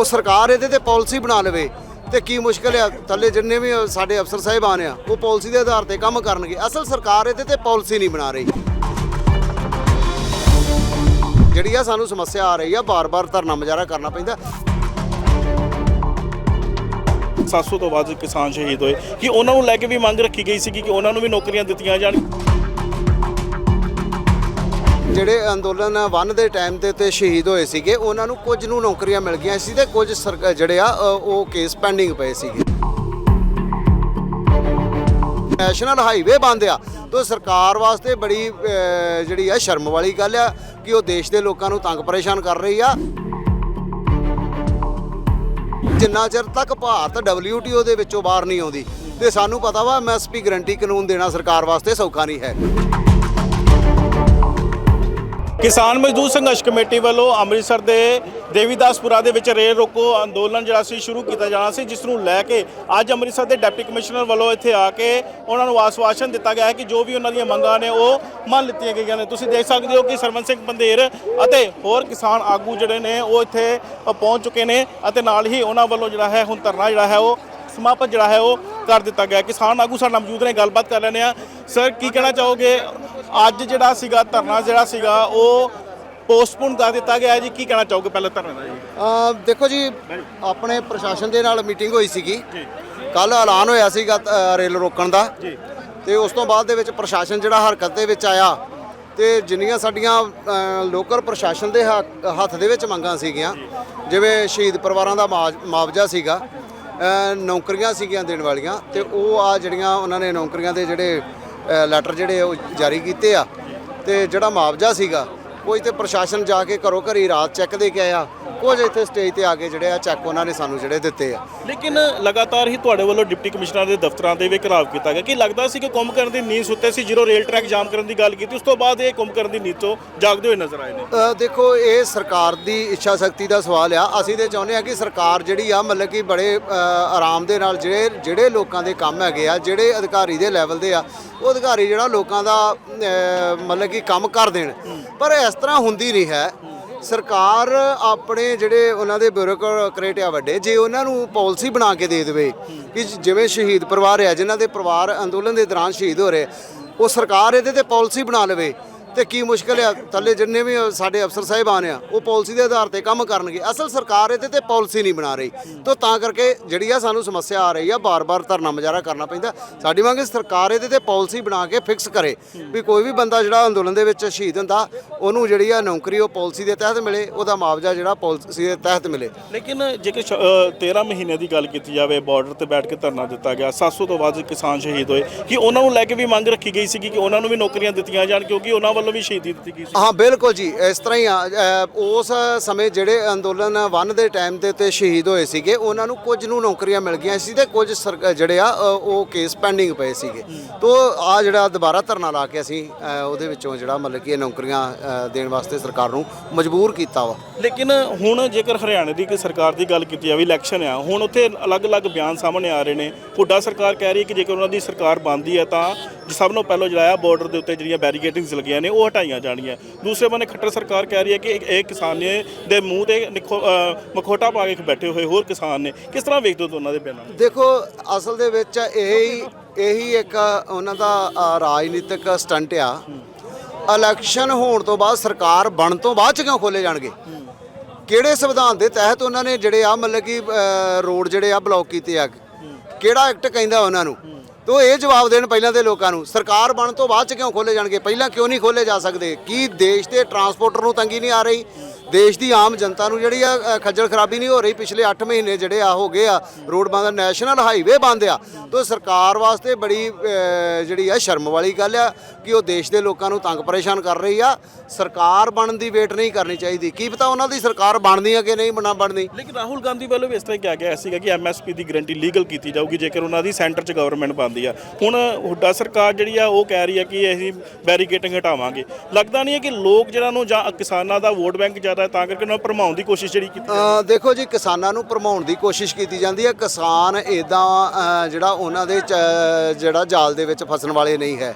ਉਹ ਸਰਕਾਰ ਇਹਦੇ ਤੇ ਪਾਲਿਸੀ ਬਣਾ ਲਵੇ ਤੇ ਕੀ ਮੁਸ਼ਕਲ ਆ, ਥੱਲੇ ਜਿੰਨੇ ਵੀ ਸਾਡੇ ਅਫਸਰ ਸਾਹਿਬਾਨ ਆ, ਉਹ ਪਾਲਿਸੀ ਦੇ ਆਧਾਰ ਤੇ ਕੰਮ ਕਰਨਗੇ। ਅਸਲ ਸਰਕਾਰ ਇਹਦੇ ਤੇ ਪਾਲਿਸੀ ਨਹੀਂ ਬਣਾ ਰਹੀ। ਜਿਹੜੀ ਆ ਸਾਨੂੰ ਸਮੱਸਿਆ ਆ ਰਹੀ ਆ, ਬਾਰ-ਬਾਰ ਧਰਨਾ ਮੁਜ਼ਾਹਰਾ ਕਰਨਾ ਪੈਂਦਾ। 700 ਤੋਂ ਵੱਧ ਕਿਸਾਨ ਸ਼ਹੀਦ ਹੋਏ। ਕਿ ਉਹਨਾਂ ਨੂੰ ਲੈ ਕੇ ਵੀ ਮੰਗ ਰੱਖੀ ਗਈ ਸੀ ਕਿ ਉਹਨਾਂ ਨੂੰ ਵੀ ਨੌਕਰੀਆਂ ਦਿੱਤੀਆਂ ਜਾਣ? ਜਿਹੜੇ ਅੰਦੋਲਨ ਵਨ ਦੇ ਟਾਈਮ ਤੇ ਤੇ ਸ਼ਹੀਦ ਹੋਏ ਸੀਗੇ ਉਹਨਾਂ ਨੂੰ ਕੁਝ ਨੂੰ ਨੌਕਰੀਆਂ ਮਿਲ ਗਈਆਂ ਸੀ ਤੇ ਕੁਝ ਸਰਕ- ਜਿਹੜੇ ਆ ਅ, ਉਹ ਕੇਸ ਪੈਂਡਿੰਗ ਪਏ ਸੀਗੇ। ਨੈਸ਼ਨਲ ਹਾਈਵੇ ਬੰਦ ਆ। ਤੋ ਸਰਕਾਰ ਵਾਸਤੇ ਬੜੀ ਅ, ਜਿਹੜੀ ਆ ਸ਼ਰਮ ਵਾਲੀ ਗੱਲ ਆ ਕਿ ਉਹ ਦੇਸ਼ ਦੇ ਲੋਕਾਂ ਨੂੰ ਤੰਗ ਪਰੇਸ਼ਾਨ ਕਰ ਰਹੀ ਆ। ਜਿੰਨਾ ਚਿਰ ਤੱਕ ਭਾਰਤ WTO ਦੇ ਵਿੱਚੋਂ ਬਾਹਰ ਨਹੀਂ ਆਉਂਦੀ ਤੇ ਸਾਨੂੰ ਪਤਾ ਵਾ ਐਮਐਸਪੀ ਗਰੰਟੀ ਕਾਨੂੰਨ ਦੇਣਾ ਸਰਕਾਰ ਵਾਸਤੇ ਸੌਖਾ ਨਹੀਂ ਹੈ। ਕਿਸਾਨ ਮਜ਼ਦੂਰ ਸੰਘਰਸ਼ ਕਮੇਟੀ ਵੱਲੋਂ ਅੰਮ੍ਰਿਤਸਰ ਦੇ ਦੇਵੀਦਾਸਪੁਰਾ ਦੇ ਵਿੱਚ ਰੇਲ ਰੋਕੋ ਅੰਦੋਲਨ ਜਿਹੜਾ ਸੀ ਸ਼ੁਰੂ ਕੀਤਾ ਜਾਣਾ ਸੀ, ਜਿਸ ਨੂੰ ਲੈ ਕੇ ਅੱਜ ਅੰਮ੍ਰਿਤਸਰ ਦੇ ਡਿਪਟੀ ਕਮਿਸ਼ਨਰ ਵੱਲੋਂ ਇੱਥੇ ਆ ਕੇ ਉਹਨਾਂ ਨੂੰ ਆਸਵਾਸ਼ਨ ਦਿੱਤਾ ਗਿਆ ਹੈ ਕਿ ਜੋ ਵੀ ਉਹਨਾਂ ਦੀਆਂ ਮੰਗਾਂ ਨੇ ਉਹ ਮੰਨ ਲਿੱਤੀਆਂ ਗਈਆਂ ਨੇ। ਤੁਸੀਂ ਦੇਖ ਸਕਦੇ ਹੋ ਕਿ ਸਰਵਨ ਸਿੰਘ ਬੰਦੇਰ ਅਤੇ ਹੋਰ ਕਿਸਾਨ ਆਗੂ ਜਿਹੜੇ ਨੇ ਉਹ ਇੱਥੇ ਪਹੁੰਚ ਚੁੱਕੇ ਨੇ ਅਤੇ ਨਾਲ ਹੀ ਉਹਨਾਂ ਵੱਲੋਂ ਜਿਹੜਾ ਹੈ ਹੁਣ ਧਰਨਾ ਜਿਹੜਾ ਹੈ ਉਹ ਸਮਾਪਤ ਜਿਹੜਾ ਹੈ ਉਹ ਕਰ ਦਿੱਤਾ ਗਿਆ। ਕਿਸਾਨ ਆਗੂ ਸਾਡੇ ਨਾਲ ਮੌਜੂਦ ਨੇ, ਗੱਲਬਾਤ ਕਰ ਲੈਂਦੇ ਆ ਸਰ ਕੀ ਕਹਿਣਾ ਚਾਹੋਗੇ? ਅੱਜ ਜਿਹੜਾ ਸੀਗਾ ਧਰਨਾ ਜਿਹੜਾ ਸੀਗਾ ਉਹ ਪੋਸਟਪੋਨ ਕਰ ਦਿੱਤਾ ਗਿਆ ਜੀ। ਕੀ ਕਹਿਣਾ ਚਾਹੋਗੇ ਪਹਿਲਾਂ ਧਰਨੇ ਦਾ ਜੀ? ਅ, ਦੇਖੋ ਜੀ ਆਪਣੇ ਪ੍ਰਸ਼ਾਸਨ ਦੇ ਨਾਲ ਮੀਟਿੰਗ ਹੋਈ ਸੀਗੀ। ਕੱਲ ਐਲਾਨ ਹੋਇਆ ਸੀਗਾ ਅ, ਰੇਲ ਰੋਕਣ ਦਾ। ਤੇ ਉਸ ਤੋਂ ਬਾਅਦ ਦੇ ਵਿੱਚ ਪ੍ਰਸ਼ਾਸਨ ਜਿਹੜਾ ਹਰਕਤ ਦੇ ਵਿੱਚ ਆਇਆ ਤੇ ਜਿੰਨੀਆਂ ਸਾਡੀਆਂ ਅ, ਲੋਕਲ ਪ੍ਰਸ਼ਾਸਨ ਦੇ ਹੱਕ- ਹੱਥ ਦੇ ਵਿੱਚ ਮੰਗਾਂ ਸੀਗੀਆਂ ਜਿਵੇਂ ਸ਼ਹੀਦ ਪਰਿਵਾਰਾਂ ਦਾ ਮਾਜ- ਮੁਆਵਜ਼ਾ ਸੀਗਾ ਅ, ਨੌਕਰੀਆਂ ਸੀਗੀਆਂ ਦੇਣ ਵਾਲੀਆਂ ਤੇ ਉਹ ਆ ਜਿਹੜੀਆਂ ਉਹਨਾਂ ਨੇ ਨੌਕਰੀਆਂ ਦੇ ਜਿਹੜੇ ਲੈਟਰ ਜਿਹੜੇ ਉਹ ਜਾਰੀ ਕੀਤੇ ਆ। ਤੇ ਜਿਹੜਾ ਮੁਆਵਜ਼ਾ ਸੀਗਾ ਕੋਈ ਤੇ ਪ੍ਰਸ਼ਾਸਨ ਜਾ ਕੇ ਘਰੋਂ ਘਰੀ ਰਾਤ ਚੈੱਕ ਦੇ ਕੇ ਆਇਆ। ਕੁਝ ਇੱਥੇ ਸਟੇਜ ਤੇ ਆ ਕੇ ਜਿਹੜੇ ਆ ਚੈੱਕ ਉਹਨਾਂ ਨੇ ਸਾਨੂੰ ਜਿਹੜੇ ਦਿੱਤੇ ਆ। ਲੇਕਿਨ ਲਗਾਤਾਰ ਹੀ ਤੁਹਾਡੇ ਵੱਲੋਂ ਡਿਪਟੀ ਕਮਿਸ਼ਨਰ ਦੇ ਦਫ਼ਤਰਾਂ ਦੇ ਵੀ ਘਰਾਵ ਕੀਤਾ ਗਿਆ। ਕਿ ਲੱਗਦਾ ਸੀ ਕਿ ਕੁੰਭ ਕਰਨ ਦੀ ਨੀਂਦ ਸੁੱਤੇ ਸੀ? ਜਦੋਂ ਰੇਲ ਟਰੈਕ ਜਾਮ ਕਰਨ ਦੀ ਗੱਲ ਕੀਤੀ ਉਸ ਤੋਂ ਬਾਅਦ ਇਹ ਕੁੰਭ ਕਰਨ ਦੀ ਨੀਂਦ ਤੋਂ ਜਾਗਦੇ ਹੋਏ ਨਜ਼ਰ ਆਏ ਨੇ। ਅ, ਦੇਖੋ ਇਹ ਸਰਕਾਰ ਦੀ ਇੱਛਾ ਸ਼ਕਤੀ ਦਾ ਸਵਾਲ ਆ। ਅਸੀਂ ਤੇ ਚਾਹੁੰਦੇ ਆ ਕਿ ਸਰਕਾਰ ਜਿਹੜੀ ਆ ਮਤਲਬ ਕਿ ਬੜੇ ਅ, ਆਰਾਮ ਦੇ ਨਾਲ ਜਿਹੜੇ ਜਿਹੜੇ ਲੋਕਾਂ ਦੇ ਕੰਮ ਹੈਗੇ ਆ ਜਿਹੜੇ ਅਧਿਕਾਰੀ ਦੇ ਲੈਵਲ ਦੇ ਆ ਉਹ ਅਧਿਕਾਰੀ ਜਿਹੜਾ ਲੋਕਾਂ ਦਾ ਅ, ਮਤਲਬ ਕਿ ਕੰਮ ਕਰ ਦੇਣ। ਪਰ ਇਸ ਇਸ ਤਰ੍ਹਾਂ ਹੁੰਦੀ ਨਹੀਂ ਹੈ, ਸਰਕਾਰ ਆਪਣੇ ਜਿਹੜੇ ਉਹਨਾਂ ਦੇ ਬਿਊਰੋਕਰੇਟ ਆ ਵੱਡੇ, ਜੇ ਉਹਨਾਂ ਨੂੰ ਪਾਲਿਸੀ ਬਣਾ ਕੇ ਦੇ ਦੇਵੇ ਕਿ ਜਿਵੇਂ ਸ਼ਹੀਦ ਪਰਿਵਾਰ ਆ, ਜਿਨ੍ਹਾਂ ਦੇ ਪਰਿਵਾਰ ਅੰਦੋਲਨ ਦੇ ਦੌਰਾਨ ਸ਼ਹੀਦ ਹੋ ਰਹੇ, ਉਹ ਸਰਕਾਰ ਇਹਦੇ ਤੇ ਪਾਲਿਸੀ ਬਣਾ ਲਵੇ। ਤੇ ਕੀ ਮੁਸ਼ਕਲ ਆ? ਥੱਲੇ ਜਿੰਨੇ ਵੀ ਸਾਡੇ ਅਫਸਰ ਸਾਹਿਬਾਨ ਆ ਉਹ ਪਾਲਿਸੀ ਦੇ ਆਧਾਰ ਤੇ ਕੰਮ ਕਰਨਗੇ। ਅਸਲ ਸਰਕਾਰ ਇਹਦੇ ਤੇ ਪਾਲਿਸੀ ਨਹੀਂ ਬਣਾ ਰਹੀ। ਤੋਂ ਤਾਂ ਕਰਕੇ ਜਿਹੜੀ ਆ ਸਾਨੂੰ ਸਮੱਸਿਆ ਆ ਰਹੀ ਆ ਬਾਰ-ਬਾਰ ਧਰਨਾ ਮੁਜ਼ਾਹਰਾ ਕਰਨਾ ਪੈਂਦਾ। ਸਾਡੀ ਮੰਗ ਹੈ ਸਰਕਾਰ ਇਹਦੇ ਤੇ ਪਾਲਿਸੀ ਬਣਾ ਕੇ ਫਿਕਸ ਕਰੇ। ਵੀ ਕੋਈ ਵੀ ਬੰਦਾ ਜਿਹੜਾ ਅੰਦੋਲਨ ਦੇ ਵਿੱਚ ਸ਼ਹੀਦ ਹੁੰਦਾ ਉਹਨੂੰ ਜਿਹੜੀ ਆ ਨੌਕਰੀ ਉਹ ਪਾਲਿਸੀ ਦੇ ਤਹਿਤ ਮਿਲੇ ਉਹਦਾ ਮੁਆਵਜ਼ਾ ਜਿਹੜਾ ਪਾਲਿਸੀ ਦੇ ਤਹਿਤ ਮਿਲੇ। ਲੇਕਿਨ ਜੇਕਰ ਸ਼- ਅ, 13 ਮਹੀਨੇ ਦੀ ਗੱਲ ਕੀਤੀ ਜਾਵੇ ਬਾਰਡਰ ਤੇ ਬੈਠ ਕੇ ਧਰਨਾ ਦਿੱਤਾ ਗਿਆ 700 ਤੋਂ ਵੱਧ ਕਿਸਾਨ ਸ਼ਹੀਦ ਹੋਏ ਕਿ ਉਹਨਾਂ ਨੂੰ ਲੈ ਕੇ ਵੀ ਮੰਗ ਰੱਖੀ ਗਈ ਸੀ ਕਿ ਉਹਨਾਂ ਨੂੰ ਵੀ ਨੌਕਰੀਆਂ ਦਿੱਤੀਆਂ ਜਾਣ ਕਿਉਂਕਿ ਉਹਨਾਂ ਵੱਲੋਂ ਵੀ ਸ਼ਹੀਦੀ ਦਿੱਤੀ ਗਈ ਸੀ। ਹਾਂ ਬਿਲਕੁਲ ਜੀ। ਇਸ ਤਰ੍ਹਾਂ ਹੀ ਆ। ਅ, ਉਸ ਸਮੇਂ ਜਿਹੜੇ ਅੰਦੋਲਨ ਵਨ ਦੇ ਟਾਈਮ ਤੇ ਤੇ ਸ਼ਹੀਦ ਹੋਏ ਸੀਗੇ ਉਹਨਾਂ ਨੂੰ ਕੁਝ ਨੂੰ ਨੌਕਰੀਆਂ ਮਿਲ ਗਈਆਂ ਸੀ ਤੇ ਕੁਝ ਸਰਕ- ਜਿਹੜੇ ਆ ਅ, ਉਹ ਕੇਸ ਪੈਂਡਿੰਗ ਪਏ ਸੀਗੇ। ਤੋਂ ਆ ਜਿਹੜਾ ਦੁਬਾਰਾ ਧਰਨਾ ਲਾ ਕੇ ਅਸੀਂ ਅ, ਉਹਦੇ ਵਿੱਚੋਂ ਜਿਹੜਾ ਮਤਲਬ ਕਿ ਇਹ ਨੌਕਰੀਆਂ ਅ, ਦੇਣ ਵਾਸਤੇ ਸਰਕਾਰ ਨੂੰ ਮਜਬੂਰ ਕੀਤਾ ਵਾ। ਲੇਕਿਨ ਹੁਣ ਜੇਕਰ ਹਰਿਆਣੇ ਦੀ ਕਿ ਸਰਕਾਰ ਦੀ ਗੱਲ ਕੀਤੀ ਜਾਵੇ ਇਲੈਕਸ਼ਨ ਆ ਹੁਣ ਉੱਥੇ ਅਲੱਗ-ਅਲੱਗ ਬਿਆਨ ਸਾਹਮਣੇ ਆ ਰਹੇ ਨੇ। ਹੁੱਡਾ ਸਰਕਾਰ ਕਹਿ ਰਹੀ ਹੈ ਕਿ ਜੇਕਰ ਉਹਨਾਂ ਦੀ ਸਰਕਾਰ ਬਣਦੀ ਹੈ ਤਾਂ ਸਭ ਨੂੰ ਪਹਿਲਾਂ ਜਿਹੜਾ ਆ ਬਾਰਡਰ ਦੇ ਉੱਤੇ ਜਿਹੜੀਆਂ ਬੈਰੀਕੇਡਿੰਗਸ ਲੱਗੀਆਂ ਨੇ, ਉਹ ਹਟਾਈਆਂ ਜਾਣੀਆਂ ਦੂਸਰੇ ਬੰਨੇ ਖੱਟਰ ਸਰਕਾਰ ਕਹਿ ਰਹੀ ਹੈ ਕਿ ਇਹ- ਇਹ ਦੇ ਮੂੰਹ ਤੇ ਨਿਖੋ- ਪਾ ਕੇ ਬੈਠੇ ਹੋਏ ਹੋਰ ਕਿਸਾਨ ਨੇ। ਕਿਸ ਤਰ੍ਹਾਂ ਵੇਖਦੇ ਹੋ ਦੋਨਾਂ ਦੇ ਬਿਆਨਾਂ ਦੇਖੋ, ਅਸਲ ਦੇ ਵਿੱਚ ਇਹੀ ਇਹੀ ਇੱਕ ਉਹਨਾਂ ਦਾ ਰਾਜਨੀਤਿਕ ਸਟੰਟ ਆ। ਇਲੈਕਸ਼ਨ ਹੋਣ ਤੋਂ ਬਾਅਦ ਸਰਕਾਰ ਬਣ ਤੋਂ ਬਾਅਦ ਚ ਕਿਉਂ ਖੋਲੇ ਜਾਣਗੇ? ਕਿਹੜੇ ਸੰਵਿਧਾਨ ਦੇ ਤਹਿਤ ਉਹਨਾਂ ਨੇ ਜਿਹੜੇ ਆ ਮਤਲਬ ਕਿ ਰੋਡ ਜਿਹੜੇ ਆ ਬਲੌਕ ਕੀਤੇ ਆ? ਕਿਹੜਾ ਐਕਟ ਕਹਿੰਦਾ ਉਹਨਾਂ ਨੂੰ? ਤੋ ਇਹ ਜਵਾਬ ਦੇਣ ਪਹਿਲਾਂ ਦੇ ਲੋਕਾਂ ਨੂੰ, ਸਰਕਾਰ ਬਣ ਤੋਂ ਬਾਅਦ ਚ ਕਿਉਂ ਖੋਲੇ ਜਾਣਗੇ? ਪਹਿਲਾਂ ਕਿਉਂ ਨਹੀਂ ਖੋਲੇ ਜਾ ਸਕਦੇ? ਕੀ ਦੇਸ਼ ਦੇ ਟਰਾਂਸਪੋਰਟਰ ਨੂੰ ਤੰਗੀ ਨਹੀਂ ਆ ਰਹੀ? ਦੇਸ਼ ਦੀ ਆਮ ਜਨਤਾ ਨੂੰ ਜਿਹੜੀ ਆ ਖੱਜਲ ਖਰਾਬੀ ਨਹੀਂ ਹੋ ਰਹੀ। ਪਿਛਲੇ 8 ਮਹੀਨੇ ਜਿਹੜੇ ਆ ਹੋ ਗਏ ਆ, ਰੋਡ ਬੰਦ, ਨੈਸ਼ਨਲ ਹਾਈਵੇ ਬੰਦ ਆ। ਤੋ ਸਰਕਾਰ ਵਾਸਤੇ ਬੜੀ ਜਿਹੜੀ ਆ, ਸ਼ਰਮ ਵਾਲੀ ਗੱਲ ਆ ਕਿ ਉਹ ਦੇਸ਼ ਦੇ ਲੋਕਾਂ ਨੂੰ ਤੰਗ ਪਰੇਸ਼ਾਨ ਕਰ ਰਹੀ ਆ। ਸਰਕਾਰ ਬਣਨ ਦੀ ਵੇਟ ਨਹੀਂ ਕਰਨੀ ਚਾਹੀਦੀ। ਕੀ ਪਤਾ ਉਹਨਾਂ ਦੀ ਸਰਕਾਰ ਬਣਦੀ ਆ ਕਿ ਨਹੀਂ ਬਣਾ ਬਣਦੀ। ਲੇਕਿਨ ਰਾਹੁਲ ਗਾਂਧੀ ਵੱਲੋਂ ਵੀ ਇਸ ਤਰ੍ਹਾਂ ਕਿਹਾ ਗਿਆ ਸੀਗਾ ਕਿ ਐਮਐਸਪੀ ਦੀ ਗਰੰਟੀ ਲੀਗਲ ਕੀਤੀ ਜਾਊਗੀ, ਜੇਕਰ ਉਹਨਾਂ ਦੀ ਸੈਂਟਰ 'ਚ ਗਵਰਨਮੈਂਟ ਬਣਦੀ ਆ। ਹੁਣ ਹੁੱਡਾ ਸਰਕਾਰ ਜਿਹੜੀ ਆ, ਉਹ ਕਹਿ ਰਹੀ ਆ ਕਿ ਅਸੀਂ ਬੈਰੀਕੇਟਿੰਗ ਹਟਾਵਾਂਗੇ। ਲੱਗਦਾ ਨਹੀਂ ਹੈ ਕਿ ਲੋਕ ਜਿਹੜਾ ਨੂੰ ਜਾਂ ਕਿਸਾਨਾਂ ਦਾ ਵੋਟ ਬੈਂਕ ਜ਼ਿਆਦਾ ਹੈ ਤਾਂ ਕਰਕੇ ਉਹਨਾਂ ਨੂੰ ਭਰਮਾਉਣ ਦੀ ਕੋਸ਼ਿਸ਼ ਜਿਹੜੀ ਕੀਤੀ ਅ, ਦੇਖੋ ਜੀ ਕਿਸਾਨਾਂ ਨੂੰ ਭਰਮਾਉਣ ਦੀ ਕੋਸ਼ਿਸ਼ ਕੀਤੀ ਜਾਂਦੀ ਹੈ। ਕਿਸਾਨ ਇਦਾਂ ਜਿਹੜਾ ਉਹਨਾਂ ਦੇ ਚ- ਜਿਹੜਾ ਜਾਲ ਦੇ ਵਿੱਚ ਫਸਣ ਵਾਲੇ ਨਹੀਂ ਹੈ।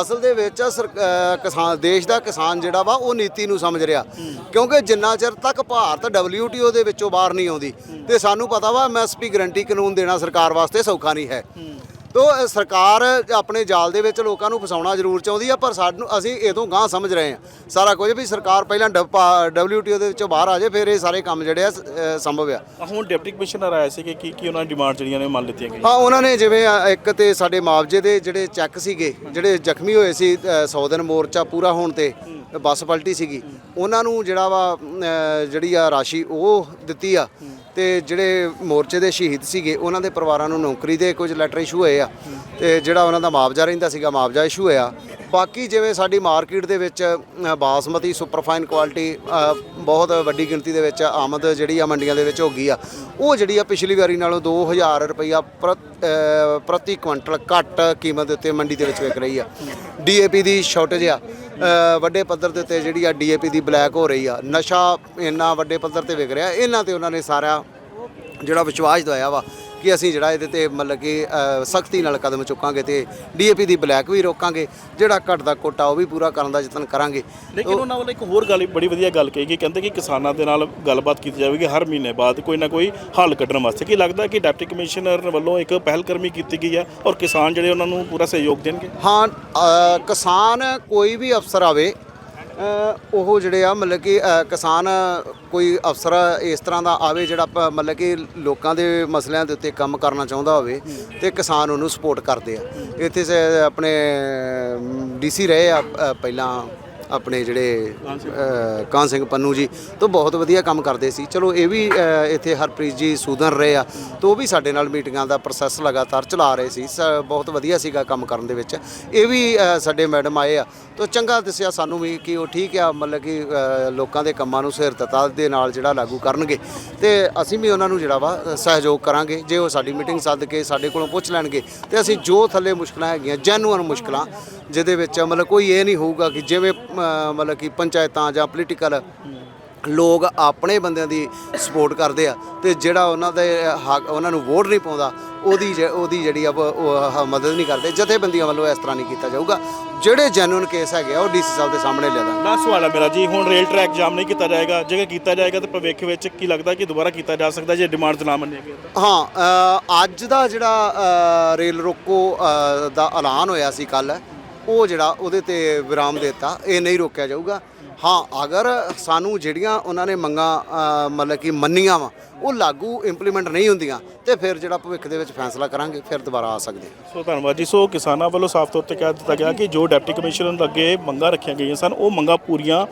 ਅਸਲ ਦੇ ਵਿੱਚ ਸਰ- ਅ, ਕਿਸਾਨ ਦੇਸ਼ ਦਾ ਕਿਸਾਨ ਜਿਹੜਾ ਵਾ ਉਹ ਨੀਤੀ ਨੂੰ ਸਮਝ ਰਿਹਾ। ਕਿਉਂਕਿ ਜਿੰਨਾ ਚਿਰ ਤੱਕ ਭਾਰਤ WTO ਦੇ ਵਿੱਚੋਂ ਬਾਹਰ ਨਹੀਂ ਆਉਂਦੀ ਤੇ ਸਾਨੂੰ ਪਤਾ ਵਾ ਐਮਐਸਪੀ ਗਰੰਟੀ ਕਾਨੂੰਨ ਦੇਣਾ ਸਰਕਾਰ ਵਾਸਤੇ ਸੌਖਾ ਨਹੀਂ ਹੈ। ਤੋ ਸਰਕਾਰ ਆਪਣੇ ਜਾਲ ਦੇ ਵਿੱਚ ਲੋਕਾਂ ਨੂੰ ਫਸਾਉਣਾ ਜ਼ਰੂਰ ਚਾਹੁੰਦੀ ਆ ਪਰ ਸਾਨੂੰ ਅਸੀਂ ਇਦੋਂ ਗਾਂ ਸਮਝ ਰਹੇ ਹਾਂ ਸਾਰਾ ਕੁਝ ਵੀ ਸਰਕਾਰ ਪਹਿਲਾਂ WTO ਦੇ ਵਿੱਚੋਂ ਬਾਹਰ ਆ ਜਾਏ ਫਿਰ ਇਹ ਸਾਰੇ ਕੰਮ ਜਿਹੜੇ ਆ ਸੰਭਵ ਆ। ਆ ਹੁਣ ਡਿਪਟੀ ਕਮਿਸ਼ਨਰ ਆਇਆ ਸੀ ਕਿ ਕੀ ਕੀ ਉਹਨਾਂ ਦੀ ਡਿਮਾਂਡ ਜਿਹੜੀਆਂ ਨੇ ਮੰਨ ਲਿੱਤੀਆਂ ਗਈਆਂ। ਹਾਂ ਉਹਨਾਂ ਨੇ ਜਿਵੇਂ ਇੱਕ ਤੇ ਸਾਡੇ ਮੁਆਵਜ਼ੇ ਦੇ ਜਿਹੜੇ ਚੈੱਕ ਸੀਗੇ ਜਿਹੜੇ ਜ਼ਖਮੀ ਹੋਏ ਸੀ 100 ਦਿਨ ਮੋਰਚਾ ਪੂਰਾ ਹੋਣ ਤੇ ਬੱਸ ਪਲਟੀ ਸੀਗੀ ਉਹਨਾਂ ਨੂੰ ਜਿਹੜਾ ਵਾ ਜਿਹੜੀ ਆ ਰਾਸ਼ੀ ਉਹ ਦਿੱਤੀ ਆ। ਤੇ ਜਿਹੜੇ ਮੋਰਚੇ ਦੇ ਸ਼ਹੀਦ ਸੀਗੇ, ਉਹਨਾਂ ਦੇ ਪਰਿਵਾਰਾਂ ਨੂੰ ਨੌਕਰੀ ਦੇ ਕੁਝ ਲੈਟਰ ਇਸ਼ੂ ਹੋਏ ਆ ਤੇ ਜਿਹੜਾ ਉਹਨਾਂ ਦਾ ਮੁਆਵਜ਼ਾ ਰਹਿੰਦਾ ਸੀਗਾ, ਮੁਆਵਜ਼ਾ ਇਸ਼ੂ ਹੋਇਆ। ਬਾਕੀ ਜਿਵੇਂ ਸਾਡੀ ਮਾਰਕੀਟ ਦੇ ਵਿੱਚ ਬਾਸਮਤੀ ਸੁਪਰਫਾਈਨ ਕੁਆਲਿਟੀ ਬਹੁਤ ਵੱਡੀ ਗਿਣਤੀ ਦੇ ਵਿੱਚ ਆਮਦ ਜਿਹੜੀ ਆ ਮੰਡੀਆਂ ਦੇ ਵਿੱਚ ਹੋ ਗਈ ਆ। ਉਹ ਜਿਹੜੀ ਆ ਪਿਛਲੀ ਵਾਰੀ ਨਾਲੋਂ 2000 ਰੁਪਈਆ ਪ੍ਰਤ- ਪ੍ਰਤੀ ਕੁਇੰਟਲ ਘੱਟ ਕੀਮਤ ਦੇ ਉੱਤੇ ਮੰਡੀ ਦੇ ਵਿੱਚ ਵਿਕ ਰਹੀ ਆ। ਡੀਏਪੀ ਦੀ ਸ਼ਾਰਟੇਜ ਆ। ਵੱਡੇ ਪੱਧਰ ਦੇ ਉੱਤੇ ਜਿਹੜੀ ਆ ਡੀਏਪੀ ਦੀ ਬਲੈਕ ਹੋ ਰਹੀ ਆ। ਨਸ਼ਾ ਇੰਨਾ ਵੱਡੇ ਪੱਧਰ ਤੇ ਵਿਕ ਰਿਹਾ। ਇਹਨਾਂ ਤੇ ਉਹਨਾਂ ਨੇ ਸਾਰਾ ਜਿਹੜਾ ਵਿਸ਼ਵਾਸ ਦਵਾਇਆ ਵਾ। ਕਿ ਅਸੀਂ ਜਿਹੜਾ ਇਹਦੇ ਤੇ ਮਤਲਬ ਕਿ ਸਖਤੀ ਨਾਲ ਕਦਮ ਚੁੱਕਾਂਗੇ ਤੇ ਡੀਏਪੀ ਦੀ ਬਲੈਕ ਵੀ ਰੋਕਾਂਗੇ ਜਿਹੜਾ ਘਟਦਾ ਕੋਟਾ ਉਹ ਵੀ ਪੂਰਾ ਕਰਨ ਦਾ ਯਤਨ ਕਰਾਂਗੇ। ਲੇਕਿਨ ਉਹਨਾਂ ਵੱਲੋਂ ਇੱਕ ਹੋਰ ਗੱਲ ਬੜੀ ਵਧੀਆ ਗੱਲ ਕਹੀ ਗਈ ਕਹਿੰਦੇ ਕਿ ਕਿਸਾਨਾਂ ਦੇ ਨਾਲ ਗੱਲਬਾਤ ਕੀਤੀ ਜਾਵੇਗੀ ਹਰ ਮਹੀਨੇ ਬਾਅਦ ਕੋਈ ਨਾ ਕੋਈ ਹੱਲ ਕੱਢਣ ਵਾਸਤੇ। ਕੀ ਲੱਗਦਾ ਕਿ ਡਿਪਟੀ ਕਮਿਸ਼ਨਰ ਵੱਲੋਂ ਇੱਕ ਪਹਿਲਕਰਮੀ ਕੀਤੀ ਗਈ ਹੈ ਔਰ ਕਿਸਾਨ ਜਿਹੜੇ ਉਹਨਾਂ ਨੂੰ ਪੂਰਾ ਸਹਿਯੋਗ ਦੇਣਗੇ? ਹਾਂ ਕਿਸਾਨ ਕੋਈ ਵੀ ਅਫਸਰ ਆਵੇ ਉਹ ਜਿਹੜੇ ਆ ਮਤਲਬ ਕਿ ਕਿਸਾਨ ਕੋਈ ਅਫਸਰ ਇਸ ਤਰ੍ਹਾਂ ਦਾ ਆਵੇ ਜਿਹੜਾ ਪ- ਮਤਲਬ ਕਿ ਲੋਕਾਂ ਦੇ ਮਸਲਿਆਂ ਦੇ ਉੱਤੇ ਕੰਮ ਕਰਨਾ ਚਾਹੁੰਦਾ ਹੋਵੇ ਤੇ ਕਿਸਾਨ ਉਹਨੂੰ ਸਪੋਰਟ ਕਰਦੇ ਆ। ਇੱਥੇ ਸੇ ਆਪਣੇ ਡੀਸੀ ਰਹੇ ਆ ਪਹਿਲਾਂ ਆਪਣੇ ਜਿਹੜੇ ਅ, ਸਿੰਘ ਪੰਨੂ ਜੀ ਤੋਂ ਬਹੁਤ ਵਧੀਆ ਕੰਮ ਕਰਦੇ ਸੀ। ਚਲੋ ਇਹ ਵੀ ਇੱਥੇ ਹਰਪ੍ਰੀਤ ਜੀ ਸੂਦਨ ਰਹੇ ਆ ਤੋਂ ਉਹ ਵੀ ਸਾਡੇ ਨਾਲ ਮੀਟਿੰਗਾਂ ਦਾ ਪ੍ਰੋਸੈਸ ਲਗਾਤਾਰ ਚਲਾ ਰਹੇ ਸੀ। ਸ- ਬਹੁਤ ਵਧੀਆ ਸੀਗਾ ਕੰਮ ਕਰਨ ਦੇ ਵਿੱਚ। ਇਹ ਵੀ ਸਾਡੇ ਮੈਡਮ ਆਏ ਆ ਤੋਂ ਚੰਗਾ ਦੱਸਿਆ ਸਾਨੂੰ ਵੀ ਕਿ ਉਹ ਠੀਕ ਆ ਮਤਲਬ ਕਿ ਲੋਕਾਂ ਦੇ ਕੰਮਾਂ ਨੂੰ ਸਿਰਦਤਾ ਦੇ ਨਾਲ ਜਿਹੜਾ ਲਾਗੂ ਕਰਨਗੇ। ਤੇ ਅਸੀਂ ਵੀ ਉਹਨਾਂ ਨੂੰ ਜਿਹੜਾ ਵਾ ਸਹਿਯੋਗ ਕਰਾਂਗੇ। ਜੇ ਉਹ ਸਾਡੀ ਮੀਟਿੰਗ ਸੱਦ ਕੇ ਸਾਡੇ ਕੋਲੋਂ ਪੁੱਛ ਲੈਣਗੇ ਤੇ ਅਸੀਂ ਜੋ ਥੱਲੇ ਮੁਸ਼ਕਲਾਂ ਹੈਗੀਆਂ ਜੈਨੂਅਨ ਮੁਸ਼ਕਲਾਂ ਜਿਹਦੇ ਵਿੱਚ ਮਤਲਬ ਕੋਈ ਇਹ ਨਹੀਂ ਹੋਊਗਾ ਕਿ ਜਿਵੇਂ ਮਤਲਬ ਕਿ ਪੰਚਾਇਤਾਂ ਜਾਂ ਪੋਲੀਟੀਕਲ ਲੋਕ ਆਪਣੇ ਬੰਦਿਆਂ ਦੀ ਸਪੋਰਟ ਕਰਦੇ ਆ ਤੇ ਜਿਹੜਾ ਉਹਨਾਂ ਦੇ ਹੱਕ ਉਹਨਾਂ ਨੂੰ ਵੋਟ ਨਹੀਂ ਪਾਉਂਦਾ ਉਹਦੀ ਜ- ਉਹਦੀ ਜਿਹੜੀ ਆ ਉਹ- ਉਹ ਆਹ ਮਦਦ ਨਹੀਂ ਕਰਦੇ ਜਥੇਬੰਦੀਆਂ ਵੱਲੋਂ ਇਸ ਤਰ੍ਹਾਂ ਨਹੀਂ ਕੀਤਾ ਜਾਊਗਾ। ਜਿਹੜੇ ਜੈਨੂਇਨ ਕੇਸ ਹੈਗੇ ਆ ਉਹ ਡੀਸੀ ਸਾਹਿਬ ਦੇ ਸਾਹਮਣੇ ਲੈ ਦਾਂਗੇ। ਲਾਸਟ ਸਵਾਲ ਹੈ ਮੇਰਾ ਜੀ ਹੁਣ ਰੇਲ ਟਰੈਕ ਜਾਮ ਨਹੀਂ ਕੀਤਾ ਜਾਏਗਾ ਜੇਕਰ ਕੀਤਾ ਜਾਏਗਾ ਤਾਂ ਭਵਿੱਖ ਵਿੱਚ ਕੀ ਲੱਗਦਾ ਕਿ ਦੁਬਾਰਾ ਕੀਤਾ ਜਾ ਸਕਦਾ ਜੇ ਡਿਮਾਂਡਸ ਨਾ ਮੰਨੀਆਂ ਗਈਆਂ ਤਾਂ? ਹਾਂ ਅ, ਅੱਜ ਦਾ ਜਿਹੜਾ ਅ, ਰੇਲ ਰੋਕੋ ਅ, ਦਾ ਐਲਾਨ ਹੋਇਆ ਸੀ ਕੱਲ ਉਹ ਜਿਹੜਾ ਉਹਦੇ ਤੇ ਵਿਰਾਮ ਦੇ ਦਿੱਤਾ, ਇਹ ਨਹੀਂ ਰੋਕਿਆ ਜਾਊਗਾ। ਹਾਂ, ਅਗਰ ਸਾਨੂੰ ਜਿਹੜੀਆਂ ਉਹਨਾਂ ਨੇ ਮੰਗਾਂ ਮਤਲਬ ਕਿ ਮੰਨੀਆਂ ਵਾ, ਉਹ ਲਾਗੂ ਇੰਪਲੀਮੈਂਟ ਨਹੀਂ ਹੁੰਦੀਆਂ, ਤੇ ਫਿਰ ਜਿਹੜਾ ਭਵਿੱਖ ਦੇ ਵਿੱਚ ਫੈਸਲਾ ਕਰਾਂਗੇ, ਫਿਰ ਦੁਬਾਰਾ ਆ ਸਕਦੇ ਸੋ ਧੰਨਵਾਦ ਜੀ। ਸੋ ਕਿਸਾਨਾਂ ਵੱਲੋਂ ਸਾਫ਼ ਤੌਰ ਤੇ ਕਹਿ ਦਿੱਤਾ ਗਿਆ ਕਿ ਜੋ ਡਿਪਟੀ ਕਮਿਸ਼ਨਰ ਅੱਗੇ ਮੰਗਾਂ ਰੱਖੀਆਂ ਗਈਆਂ ਸਨ, ਉਹ ਮੰਗਾਂ ਪੂਰੀਆਂ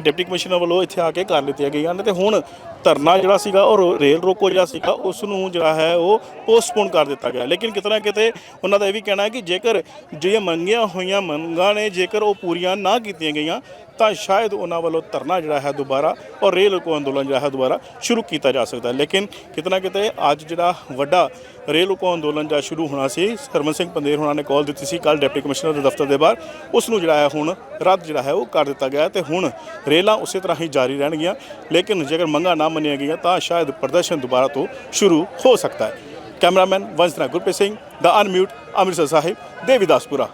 ਡਿਪਟੀ ਕਮਿਸ਼ਨਰ ਵੱਲੋਂ ਇੱਥੇ ਆ ਕੇ ਕਰ ਲਿੱਤੀਆਂ ਗਈਆਂ ਨੇ, ਤੇ ਹੁਣ ਧਰਨਾ ਜਿਹੜਾ ਸੀਗਾ, ਉਹ ਰੇਲ ਰੋਕੋ ਜਿਹੜਾ ਸੀਗਾ ਉਸ ਨੂੰ ਜਿਹੜਾ ਹੈ ਉਹ ਪੋਸਟਪੋਨ ਕਰ ਦਿੱਤਾ ਗਿਆ। ਲੇਕਿਨ ਕਿਤੇ ਨਾ ਕਿਤੇ ਉਹਨਾਂ ਦਾ ਇਹ ਵੀ ਕਹਿਣਾ ਹੈ ਕਿ ਜੇਕਰ ਜਿਹੜੀਆਂ ਮੰਗੀਆਂ ਹੋਈਆਂ ਮੰਗਾਂ ਨੇ, ਜੇਕਰ ਉਹ ਪੂਰੀਆਂ ਨਾ ਕੀਤੀਆਂ ਗਈਆਂ, ਤਾਂ ਸ਼ਾਇਦ ਉਹਨਾਂ ਵੱਲੋਂ ਧਰਨਾ ਜਿਹੜਾ ਹੈ ਦੁਬਾਰਾ ਔਰ ਰੇਲ ਰੋਕੋ ਅੰਦੋਲਨ ਜਿਹੜਾ ਹੈ ਦੁਬਾਰਾ ਸ਼ੁਰੂ ਕੀਤਾ ਜਾ ਸਕਦਾ ਹੈ। ਲੇਕਿਨ ਕਿਤੇ ਨਾ ਕਿਤੇ ਅੱਜ ਜਿਹੜਾ ਵੱਡਾ ਰੇਲ ਰੋਕੋ ਅੰਦੋਲਨ ਜਿਹੜਾ ਸ਼ੁਰੂ ਹੋਣਾ ਸੀ। ਹਰਮਨ ਸਿੰਘ ਪੰਦੇਰ ਹੋਣਾ ਨੇ ਕਾਲ ਦਿੱਤੀ ਸੀ। ਕੱਲ ਡਿਪਟੀ ਕਮਿਸ਼ਨਰ ਦੇ ਦਫ਼ਤਰ ਦੇ ਬਾਹਰ। ਉਸ ਨੂੰ ਜਿਹੜਾ ਹੈ ਹੁਣ ਰੱਦ ਜਿਹੜਾ ਹੈ ਉਹ ਕਰ ਦਿੱਤਾ ਗਿਆ ਹੈ ਤੇ ਹੁਣ ਰੇਲਾਂ ਉਸੇ ਤਰ੍ਹਾਂ ਹੀ ਜਾਰੀ ਰਹਿਣਗੀਆਂ। ਲੇਕਿਨ ਜੇਕਰ ਮੰਗਾਂ ਨਾ ਮੰਨੀਆਂ ਗਈਆਂ ਤਾਂ ਸ਼ਾਇਦ ਪ੍ਰਦਰਸ਼ਨ ਦੁਬਾਰਾ ਤੋਂ ਸ਼ੁਰੂ ਹੋ ਸਕਦਾ ਹੈ। ਕੈਮਰਾਮੈਨ ਵੰਸ਼ਨਾ ਗੁਰਪ੍ਰੀਤ ਸਿੰਘ, ਦਾ ਅਨਮਿਊਟ ਅੰਮ੍ਰਿਤਸਰ ਸਾਹਿਬ ਦੇਵੀਦਾਸਪੁਰਾ